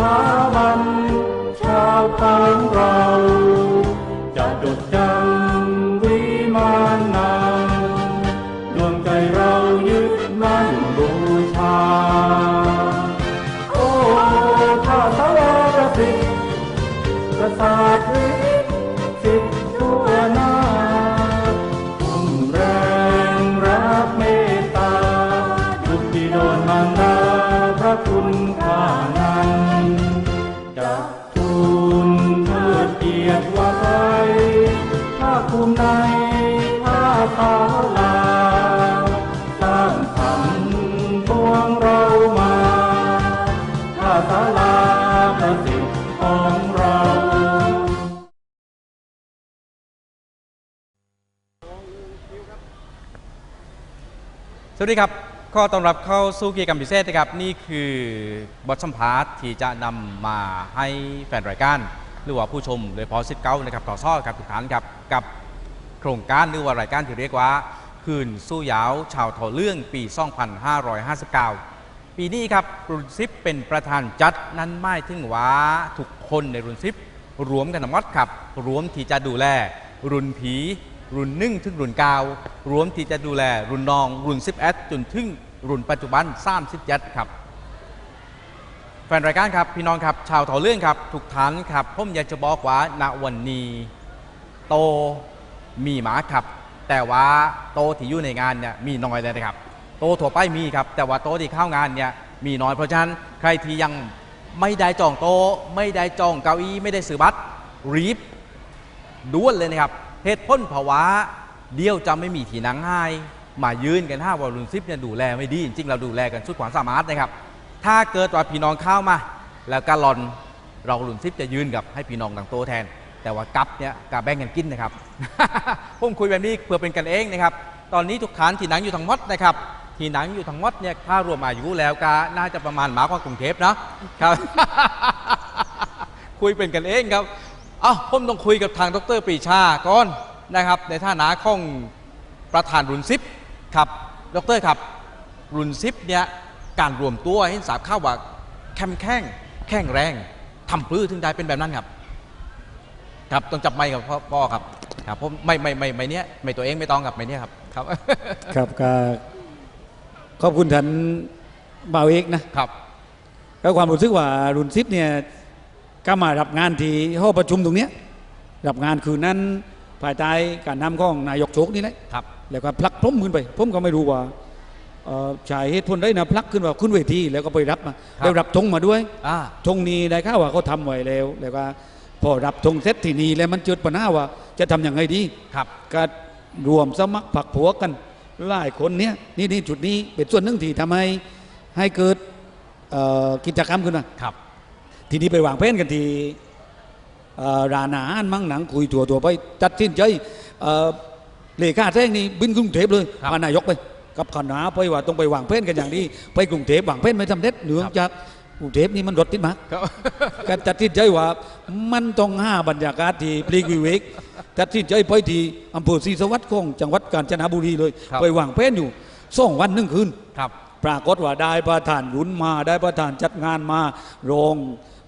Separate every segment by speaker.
Speaker 1: Oh. จะทูลเทิดเกียรติไว้าคภูมิในผ้าขาลาสร้างสรรค์พวงเรามาผ้าสาลาประสิทธิ์ของเรา
Speaker 2: สวัสดีครับ ข้อต้อนรับเข้าสู่กิจกรรมพิเศษนะครับนี่คือบทสัมภาษณ์ที่จะนำมาให้แฟนรายการหรือว่าผู้ชมโดยเฉพาะสิทธิ์เก้านะครับต่อซ่อกับทุกท่านครับกับโครงการหรือว่ารายการที่เรียกว่า คืนสู้ยาวชาวทอเรื่องปี 2559 ปีนี้ครับรุ่นซิปเป็นประธานจัดนั้นหมายถึงว่าทุกคนในรุ่นซิปรวมกันทั้งหมดครับรวมที่จะดูแลรุ่นผี รุ่นหนึ่งถึงรุ่นเก้ารวมที่จะดูแลรุ่นน้อง รุ่น10 s จนถึงรุ่นปัจจุบัน37ครับ แฟนรายการครับ พี่น้องครับ ชาวเถาเรื่องครับ ทุกท่านครับ ผมอยากจะบอกว่าณวันนี้ โตมีหมาครับ แต่ว่าโตที่อยู่ในงานเนี่ยมีน้อยเลยนะครับ โตถั่วไปมีครับ แต่ว่าโตที่เข้างานเนี่ยมีน้อยเพราะฉะนั้นใครที่ยังไม่ได้จองโตไม่ได้จองเก้าอี้ไม่ได้ซื้อบัตรรีบด้วนเลยนะครับ เหตุผลภาวะเดียวจะไม่มีทีนังให้มายืนกันห้าวอลุนซิปเนี่ยดูแลไม่ดีจริง ๆ เราดูแลกันสุดความสามารถนะครับ ถ้าเกิดว่าพี่น้องเข้ามา แล้วกาลอนเราลุนซิปจะยืนกับให้พี่น้องต่างโตแทน แต่ว่ากับเนี่ยกาแบ่งกันกินนะครับผมคุยแบบนี้เพื่อเป็นกันเองนะครับ ตอนนี้ทุกฐานทีนังอยู่ทั้งหมดนะครับทีหนังอยู่ทั้งหมดเนี่ยถ้ารวมอายุแล้วก็น่าจะประมาณหมากว่ากรุงเทพนะครับ คุยเป็นกันเองครับ อ้าวผมต้องคุยกับทางดรปรีชาก่อนนะครับ ในฐานะของประธานรุ่นซิปครับดรครับ รุ่นซิปเนี่ยการรวมตัวให้สาบข้าวว่าแข็งแข็งแข็งแรงทำปลื้อถึงได้เป็นแบบนั้นครับ ครับต้องจับไม้กับพ่อพ่อครับครับผมไม่ไม่ไม่ไม่เนี้ยไม่ตัวเองไม่ต้องกับไม่เนี้ยครับครับ
Speaker 3: ครับก็ขอบคุณท่านบ่าวเอกนะครับ ก็ความรู้สึกว่ารุ่นซิปเนี่ย ก็มารับงานที่ห้องประชุมตรงเนี้ยรับงานคืนนั้นภายใต้การนำของนายกโชคนี่แหละ
Speaker 2: ครับ
Speaker 3: แล้วก็พลักพร้อมขึ้นไปผมก็ไม่รู้ว่าเอ่อชายเหตุผลได้นะพลักขึ้นมาขึ้นเวทีแล้วก็ไปรับมา
Speaker 2: ครับ
Speaker 3: แล้วรับธงมาด้วย
Speaker 2: อ่า
Speaker 3: ธงนี้ได้ข่าวว่าเขาทำไว้แล้ว แล้วก็พอรับธงเสร็จที่นี่แล้วมันเกิดปัญหาว่า จะทำอย่างไรดี
Speaker 2: ครับ
Speaker 3: ก็รวมสมัครผักผัวกันหลายคนเนี้ยนี่นี่จุดนี้เป็นส่วนหนึ่งที่ทำให้ให้เกิดเอ่อกิจกรรมขึ้นมา
Speaker 2: ครับ
Speaker 3: ทีนี้ไปวางแผนกันที่เอ่อร้านอาหารมั่งหนังคุยตัวตัวไปจัดสินใจเอ่อเลขาแท่งนี่บินกรุงเทพเลย
Speaker 2: ครับ
Speaker 3: พานายกไป กับคณะไปว่าต้องไปวางแผนกันอย่างนี้ไปกรุงเทพวางแผนไม่สำเร็จเนื่องจากกรุงเทพนี่มันรถติดมาก
Speaker 2: ครับ
Speaker 3: ก็ตัดสินใจว่ามันต้องห้าบรรยากาศที่ปลีกวิเวกตัดสินใจไปที่อำเภอศรีสวัสดิ์ของจังหวัดกาญจนบุรีเลย
Speaker 2: ครับ
Speaker 3: ไปวางแผนอยู่สองวันหนึ่งคืน
Speaker 2: ครับ
Speaker 3: ปรากฏว่าได้ประธานรุนมาได้ประธานจัดงานมาโรง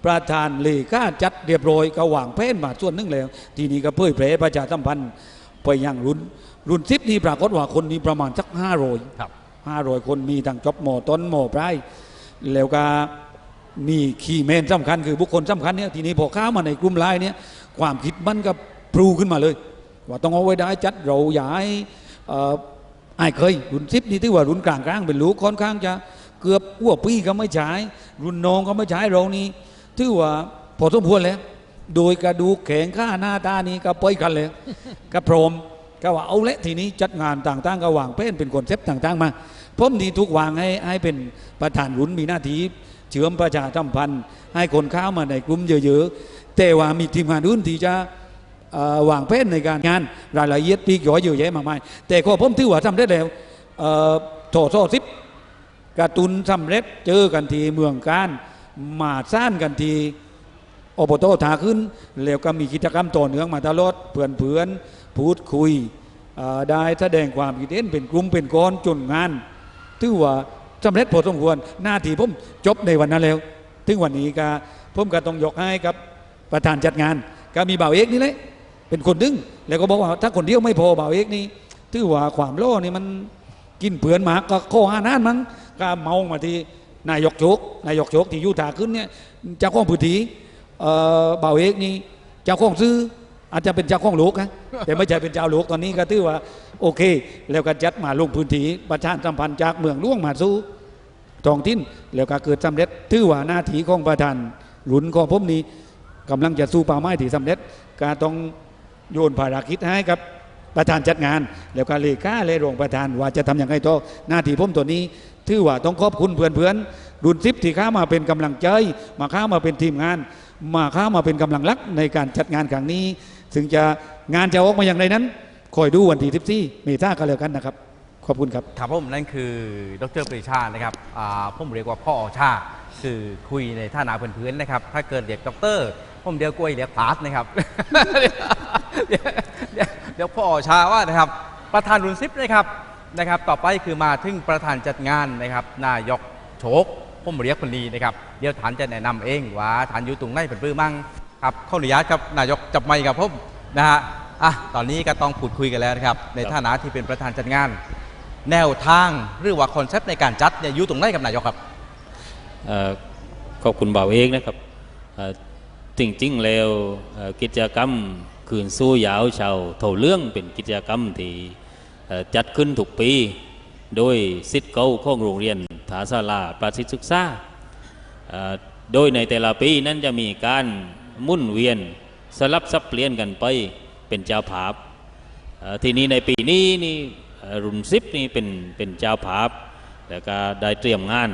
Speaker 3: ประธานเลขาจัดเรียบร้อยก็วางแผนมาส่วนหนึงแล้ว ทีนี้ก็เผยแพร่ประชาสัมพันธ์ไปยังรุ่น รุ่นซิปนี้ปรากฏว่าคนนี้ประมาณสักห้าโรย
Speaker 2: ครับ
Speaker 3: ห้าร้อยคนมีทั้งจบหมอต้นหมอปลายแล้วก็มีคีย์แมนสำคัญคือบุคคลสำคัญเนี่ยทีนี้พอเข้ามาในกลุ่มไลน์เนี่ยความคิดมันก็พลูขึ้นมาเลย ว่าต้องเอาไว้ได้จัดเราอย่าให้เอ่อไอ้ายเคยรุ่นซิปนี่ที่ว่ารุ่นกลางกลางๆเป็นลูกค่อนข้างจะเกือบอ้วปีก็ไม่ใช้รุ่นน้องก็ไม่ใช้เรานี่ ถือว่าพอสมควรแล้วโดยกระดูกแข็งข้าหน้าตานี้ก็ไปกันเลยก็พรมก็ว่าเอาละทีนี้จัดงานต่างๆก็วางเป็นเป็นคอนเซปต์ต่าง ๆ มาผมนี่ทุกวางให้ให้เป็นประธานรุ่นมีหน้าที่เชื่อมประชาสัมพันธ์ให้คนเข้ามาในกลุ่มเยอะๆแต่ว่ามีทีมงานอื่นที่จะวางแผนในการงานรายละเอียดปีกย่อยเยอะแยะมากมายแต่ข้อผมถือว่าทำได้แล้วโถโซซิปการ์ตุนสำเร็จเจอกันที่เมืองการ มาสร้างกันทีอบตถาขึ้น แล้วก็มีกิจกรรมต่อเนื่องมาตลอดเพื่อนเพื่อนๆพูดคุยได้แสดงความคิดเห็นเป็นกลุ่มเป็นก้อนจนงานถือว่าสำเร็จพอสมควรหน้าที่ผมจบในวันนั้นแล้ว ถึงวันนี้ก็ผมก็ต้องยกให้กับประธานจัดงาน ก็มีบ่าวเอกนี่แหละเป็นคนดึงแล้วก็บอกว่าถ้าคนเดียวไม่พอบ่าวเอกนี่ถือว่าความโล่นี่มันกินเผือนหมากก็ข้อหานานมั้งก็เมามาที่ นายกโชกนายกโชกที่อยุทาขึ้นเนี่ยเจ้าของพื้นที่เอ่อบ่าวเอกนี่เจ้าของซื้ออาจจะเป็นเจ้าของโลกนะแต่ไม่ใช่เป็นเจ้าโลกตอนนี้ก็ถือว่า โอเค แล้วก็จัดมาลงพื้นที่ประชาสัมพันธ์จากเมืองหล่วงมาสู่ท้องถิ่นแล้วก็เกิดสำเร็จถือว่าหน้าที่ของประธานรุ่นของผมนี้กำลังจะสู้เป้าหมายที่สำเร็จก็ต้องโยนภารกิจให้กับประธานจัดงาน แล้วก็เลขาและรองประธานว่าจะทำอย่างไรต่อหน้าที่ผมตัวนี้ ถือว่าต้องขอบคุณเพื่อนๆรุ่นซิปที่ข้ามาเป็นกำลังใจ มาข้ามาเป็นทีมงาน มาข้ามาเป็นกำลังหลักในการจัดงานครั้งนี้ซึ่งจะงานจะออกมาอย่างไรนั้น คอยดูวันที่14เมษากันแล้วกันนะครับ ขอบคุณครับ
Speaker 2: ครับผมนั่นคือดรปรีชานะครับอ่าผมเรียกว่าพ่อชาคือคุยในท่านาเพื่อนๆนะครับ ถ้าเกิดเรียกด็อกเตอร์ผมเดียวกล้วยเรียกพาร์ทนะครับเดี๋ยวเดี๋ยวเดี๋ยวพ่อชาว่านะครับ ประธานรุ่นซิปนะครับ นะครับ ต่อไปคือมาถึงประธานจัดงานนะครับ นายกโชคผมเรียกคนนี้นะครับ เดี๋ยวฐานจะแนะนำเองว่าฐานอยู่ตรงไหนเป็นปื้อมั่งครับข้ออนุญาตครับนายกจับไมค์กับผมนะฮะอะตอนนี้ก็ต้องพูดคุยกันแล้วนะครับ ในฐานะที่เป็นประธานจัดงาน แนวทางหรือว่าคอนเซปต์ในการจัดเนี่ยอยู่ตรงไหนกับนายกครับ
Speaker 4: ขอบคุณบ่าวเอกนะครับจริงๆแล้วกิจกรรมคืนสู้ยาวชาวเท่าเรื่องเป็นกิจกรรมที่ จัดขึ้นทุกปี โดยสิทธิ์เก่าของโรงเรียนถาศาลาประสิทธิศึกษาโดยในแต่ละปีนั้นจะมีการมุ่นเวียนสลับสับเปลี่ยนกันไปเป็นเจ้าภาพทีนี้ในปีนี้นี่รุ่นซิปนี่เป็นเป็นเจ้าภาพแล้วก็ได้เตรียมงาน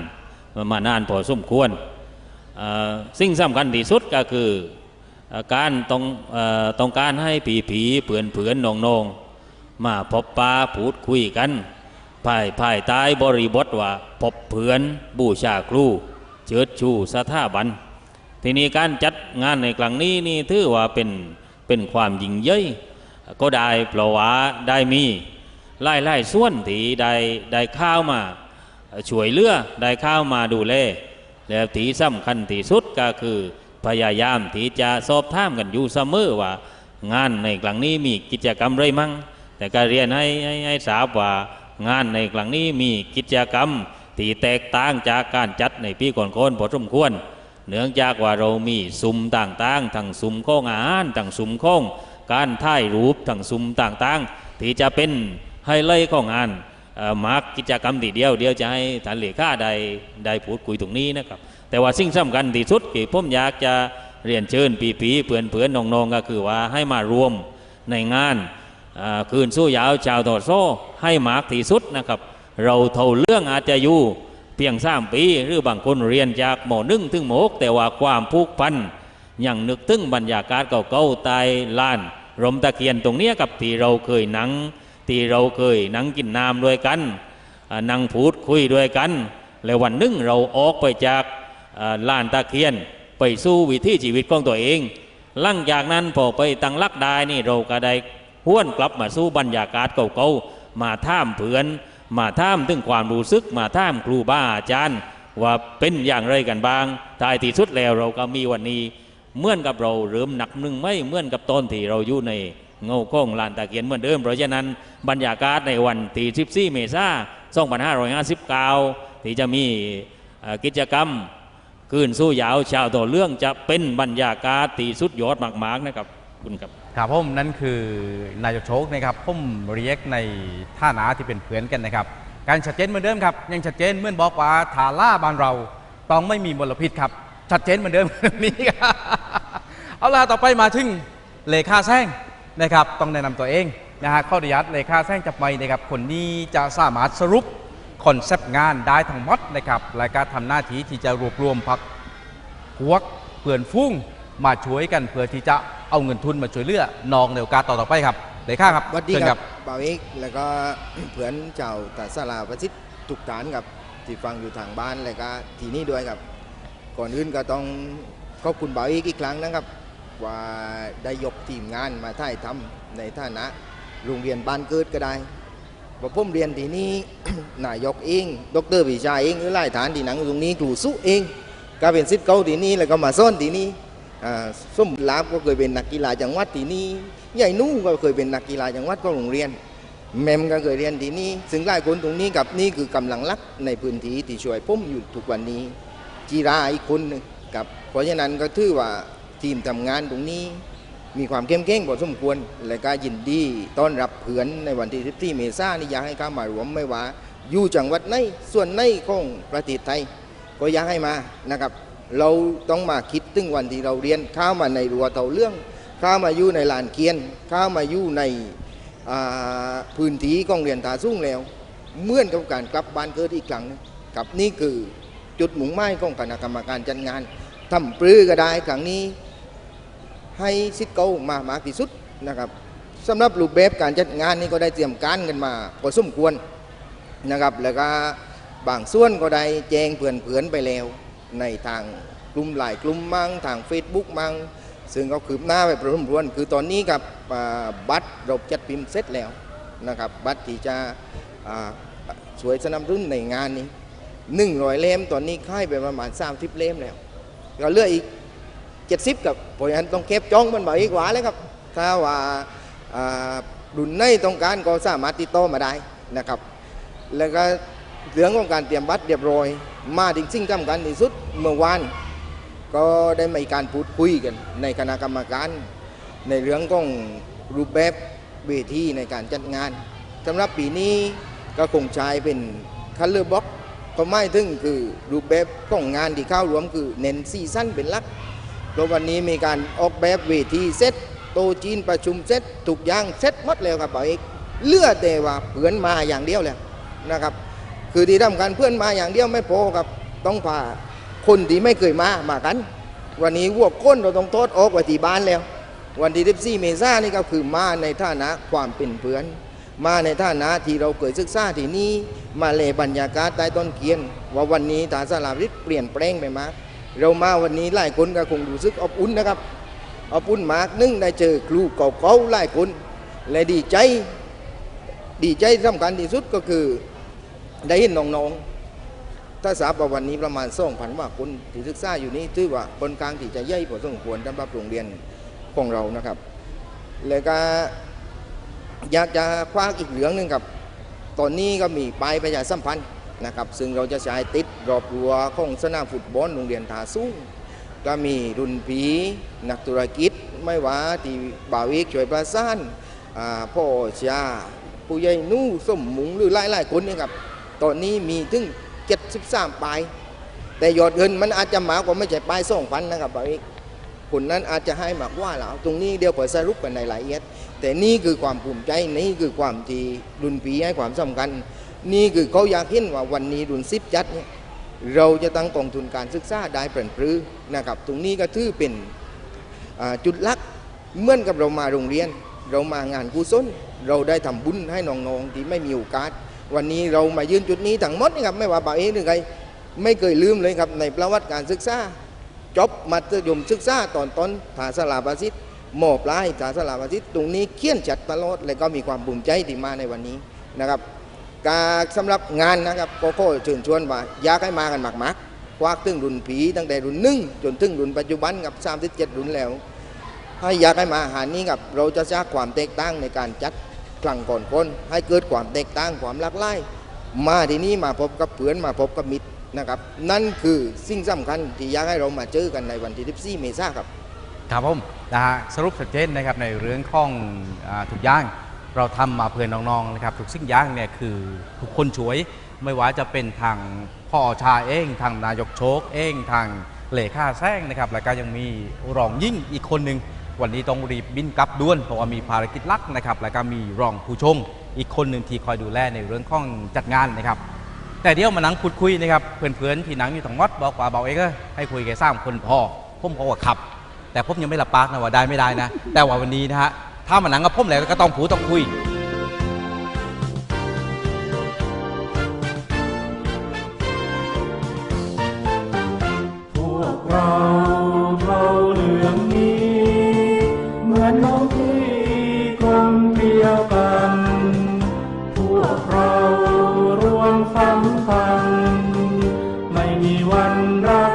Speaker 4: มามานานพอสมควรสิ่งสำคัญที่สุดก็คือการต้องอต้องการให้ผีผีเผื่อนเผื่อนนองนอง มาพบปาพูดคุยกันภายภายใต้บริบทว่าพบเผื่อนบูชาครูเชิดชูสถาบัน ทีนี้การจัดงานในครั้งนี้นี่ถือว่าเป็นเป็นความยิ่งใหญ่ก็ได้เพราะว่าได้มีไล่ไล่ส่วนที่ได้ได้ข้าวมาช่วยเลือได้ข้าวมาดูแลแล้วที่สำคัญที่สุดก็คือพยายามที่จะสอบถามกันอยู่เสมอว่า งานในครั้งนี้มีกิจกรรมอะไรมั่ง แต่ก็เรียนให้ให้ให้ทราบว่างานในครั้งนี้มีกิจกรรมที่แตกต่างจากการจัดในปีก่อนๆพอสมควร เนื่องจากว่าเรามีซุ้มต่างๆทั้งซุ้มข้องอาหารทั้งซุ้มข้องการถ่ายรูปทั้งซุ้มต่างๆ ที่จะเป็นไฮไลท์ของงานมาร์กกิจกรรมทีเดียวเดียวจะให้ท่านเลขาได้ได้พูดคุยตรงนี้นะครับแต่ว่าสิ่งสำคัญที่สุดที่ผมอยากจะเรียนเชิญปีๆเพื่อนๆน้องๆก็คือว่าให้มารวมในงาน คืนสู้ยาวชาวต่อโซ่ให้มากที่สุดนะครับ เราเท่าเรื่องอาจจะอยู่เพียงสามปีหรือบางคนเรียนจากหมอหนึ่งถึงหมอกแต่ว่าความผูกพันยังนึกถึงบรรยากาศเก่าๆตายลานรมตะเคียนตรงนี้กับที่เราเคยนั่งที่เราเคยนั่งกินน้ำด้วยกันนั่งพูดคุยด้วยกัน แล้ววันหนึ่งเราออกไปจากอ่าลานตะเคียนไปสู้วิถีชีวิตของตัวเอง หลังจากนั้นพอไปตั้งลักได้นี่เราก็ได้ ห้วนกลับมาสู้บรรยากาศเก่าๆมาท่ามเผือน มาท่ามถึงความรู้สึกมาท่ามครูบาอาจารย์ ว่าเป็นอย่างไรกันบ้างท้ายที่สุดแล้วเราก็มีวันนี้เหมือนกับเราเริ่มหนักหนึ่งไม่เหมือนกับตอนที่เราอยู่ในเงาข้องลานตะเกียนเหมือนเดิมเพราะฉะนั้นบรรยากาศในวันที่14เมษายน2559ที่จะมีกิจกรรมคืนสู้ยาวชาวต่อเรื่องจะเป็นบรรยากาศที่สุดยอดมากๆนะครับคุณครับ
Speaker 2: ครับผมนั่นคือนายกโชคนะครับผมเรียกในท่านาที่เป็นเพื่อนกันนะครับ การชัดเจนเหมือนเดิมครับ ยังชัดเจนเหมื่อนบอกว่าฐาล่าบ้านเราต้องไม่มีมลพิษครับ ชัดเจนเหมือนเดิมนี้ครับเอาล่ะต่อไปมาถึงเลขาแซงนะครับ ต้องแนะนำตัวเองนะฮะข้ออนุญาตเลขาแซงจับไมค์นะครับ คนนี้จะสามารถสรุปคอนเซปต์งานได้ทั้งหมดนะครับและการทำหน้าที่ที่จะรวบรวมพักพวกเพื่อนฟุ้ง มาช่วยกันเพื่อที่จะเอาเงินทุนมาช่วยเหลือน้องในโอกาสต่อๆไปครับเลขาครับ
Speaker 5: สวัสดี
Speaker 2: เชิญ
Speaker 5: ครับบ่าวเอกแล้วก็เพื่อนเจ้าตาสลาประสิทธิ์ทุกฐานครับที่ฟังอยู่ทางบ้านแล้วก็ทีนี้ด้วยครับ ก่อนอื่นก็ต้องขอบคุณบ่าวเอกอีกครั้งนะครับ ว่าได้ยกทีมงานมาถ่ายทำในฐานะโรงเรียนบ้านเกิดก็ได้พอผมเรียนทีนี้นายกเองดรวิชาเองหรือหลายฐานที่หนังอยู่ตรงนี้ครูสุเองก็เป็นสิทธิ์เก่าทีนี้แล้วก็มาซ่อนทีนี้อ่า ส้มลาบก็เคยเป็นนักกีฬาจังหวัดที่นี้ใหญ่นู่ก็เคยเป็นนักกีฬาจังหวัดของโรงเรียน แมมก็เคยเรียนที่นี่ซึ่งหลายคนตรงนี้กับนี่คือกำลังลักในพื้นที่ที่ช่วยผมอยู่ทุกวันนี้จีราอีกคนนึงกับเพราะฉะนั้นก็ถือว่าทีมทำงานตรงนี้ มีความเข้มแข็งพอสมควร และก็ยินดีต้อนรับเพื่อนในวันที่14เมษายนนี้อยากให้เข้ามารวมไม่ว่าอยู่จังหวัดไหนส่วนไหนของประเทศไทย ก็อยากให้มานะครับ เราต้องมาคิดถึงวันที่เราเรียนเข้ามาในรัวเตาเรื่องเข้ามาอยู่ในลานเกียนเข้ามาอยู่ในพื้นที่ของเรียนตาสุ่งแล้วเมื่อนกับการกลับบ้านเกิดอีกครั้งกับนี่คือจุดหมุ่งหมายของคณะกรรมการจัดงานทำปรือก็ได้ครั้งนี้ ให้ซิทเกามามากที่สุดนะครับสำหรับรูปแบบการจัดงานนี้ก็ได้เตรียมการกันมาพอสมควรนะครับแล้วก็บางส่วนก็ได้แจ้งเพื่อนๆไปแล้ว ในทางกลุ่มหลายกลุ่มมั่งทาง Facebook มั่งซึ่งก็คืบหน้าไปพอมควรคือตอนนี้ครับบัตรเราจัดพิมพ์เสร็จแล้วนะครับบัตรที่จะอ่าช่วยสนับสนุนในงานนี้หนึ่งร้อยเล่มตอนนี้ค่ายไปประมาณ30เล่มแล้วก็เหลืออีกเจ็ดสิบกับเพราะฉะนั้นต้องเก็บจ้องมันบ่อีกหวาเลยครับ ถ้าว่าอ่าดุนในต้องการก็สามารถติดต่อมาได้นะครับ แล้วก็ เรื่องของการเตรียมบัตรเรียบร้อย มาถึงสิ่งสำคัญที่สุดเมื่อวานก็ได้มีการพูดคุยกัน ในคณะกรรมการ ในเรื่องของรูปแบบเวทีในการจัดงานสำหรับปีนี้ก็คงใช้เป็นคัลเลอร์บ็อกก็ไม่ถึงคือรูปแบบของงานที่เข้ารวมคือเน้นซีซั่นเป็นหลักเพราะวันนี้มีการออกแบบเวทีเซตโตจีนประชุมเซตทุกย่างเซตหมดแล้วครับเอกเลือแต่ว่าเพื่อนมาอย่างเดียวแล้วนะครับ คือที่ทำการเพื่อนมาอย่างเดียวไม่พอครับต้องพาคนที่ไม่เคยมามากัน วันนี้วัวก้นเราต้องโทษออกไว้ที่บ้านแล้ว วันที่14เมษายนนี่ก็คือมาในฐานะความเป็นเพื่อน มาในฐานะที่เราเคยศึกษาที่นี่มาเลยบรรยากาศใต้ต้นเคียน ว่าวันนี้ทางสลาวิทย์เปลี่ยนแปลงไปมากเรามาวันนี้หลายคนก็คงรู้สึกอบอุ่นนะครับอบอุ่นมากนึ่งได้เจอครูเก่าๆหลายคนและดีใจ ดีใจสำคัญที่สุดก็คือ ได้เห็นน้องๆ ถ้าทราบว่าวันนี้ประมาณสองพันว่าคนที่ศึกษาอยู่นี้ถือว่าบนกลางที่จะใหญ่พอสมควรสำหรับโรงเรียนของเรานะครับ แล้วก็อยากจะคว้าอีกเหลืองหนึ่งครับ ตอนนี้ก็มีป้ายประชาสัมพันธ์นะครับ ซึ่งเราจะใช้ติดรอบรัวของสนามฟุตบอลโรงเรียนทาสูงก็มีรุ่นผีนักธุรกิจไม่ว่าที่บ่าวเอกช่วยประสานพ่อชาผู้ใหญ่นู่สมมุงหรือหลายๆคนนี่ครับ ตอนนี้มีถึง73ป้าย แต่ยอดเงินมันอาจจะหมากกว่าไม่ใช่ป้ายสองพันนะครับบ่าวเอกคนนั้นอาจจะให้มากว่าแล้วตรงนี้เดี๋ยวเปิดสรุปกันในรายละเอียด แต่นี่คือความภูมิใจนี่คือความที่รุ่นผีให้ความสำคัญ นี่คือเขาอยากเห็นว่าวันนี้รุ่นซิปจัดเนี่ยเราจะตั้งกองทุนการศึกษาได้เปลี่ยนปรือนะครับ ตรงนี้ก็ถือเป็นจุดลักเหมื่อนกับเรามาโรงเรียน เรามางานกุศลเราได้ทำบุญให้น้องๆที่ไม่มีโอกาส วันนี้เรามายืนจุดนี้ทั้งหมดนี่ครับไม่ว่าบ่าเองหรือใครไม่เคยลืมเลยครับในประวัติการศึกษาจบมัธยมศึกษาตอนต้นฐานสลาบาซิตหมอปลายฐานสลาบาซิตตรงนี้เขียนจัดตลอดและก็มีความภูมิใจที่มาในวันนี้นะครับการสำหรับงานนะครับก็ขอเชิญชวนว่าอยากให้มากันมากๆควักถึงรุ่นผีตั้งแต่รุ่นหนึ่งจนถึงรุ่นปัจจุบันกับ37รุ่นแล้ว ให้อยากให้มาหานี้กับเราจะสร้างความแตกต่างในการจัด ครั้งก่อนคนให้เกิดความแตกต่างความหลากหลายมาที่นี่มาพบกับเพื่อนมาพบกับมิตรนะครับนั่นคือสิ่งสำคัญที่อยากให้เรามาเจอกันในวันที่14เมษายนครับ
Speaker 2: ครับผมนะฮะสรุปชัดเจนนะครับในเรื่องของอทุกอย่างเราทำมาเพื่อน้องๆนะครับทุกสิ่งอย่างเนี่ยคือทุกคนช่วยไม่ว่าจะเป็นทางพ่อชาเอง ทางนายกโชคเอง ทางเหล่ข้าแซงนะครับแล้วก็ยังมีรองยิ่งอีกคนหนึ่ง วันนี้ต้องรีบบินกลับด่วนเพราะว่ามีภารกิจลักนะครับ แล้วก็มีรองผู้ชงอีกคนหนึ่งที่คอยดูแลในเรื่องของจัดงานนะครับ แต่เดี๋ยวมานั่งพูดคุยนะครับเพื่อนๆที่นั่งอยู่ทั้งหมดบอกว่าเบาเองก็ให้คุยแค่สามคนพอผมก็ว่าขับ แต่ผมยังไม่รับปากนะว่าได้ไม่ได้นะ แต่ว่าวันนี้นะฮะถ้ามานั่งกับผมแล้วก็ต้องผูต้องคุย
Speaker 1: มี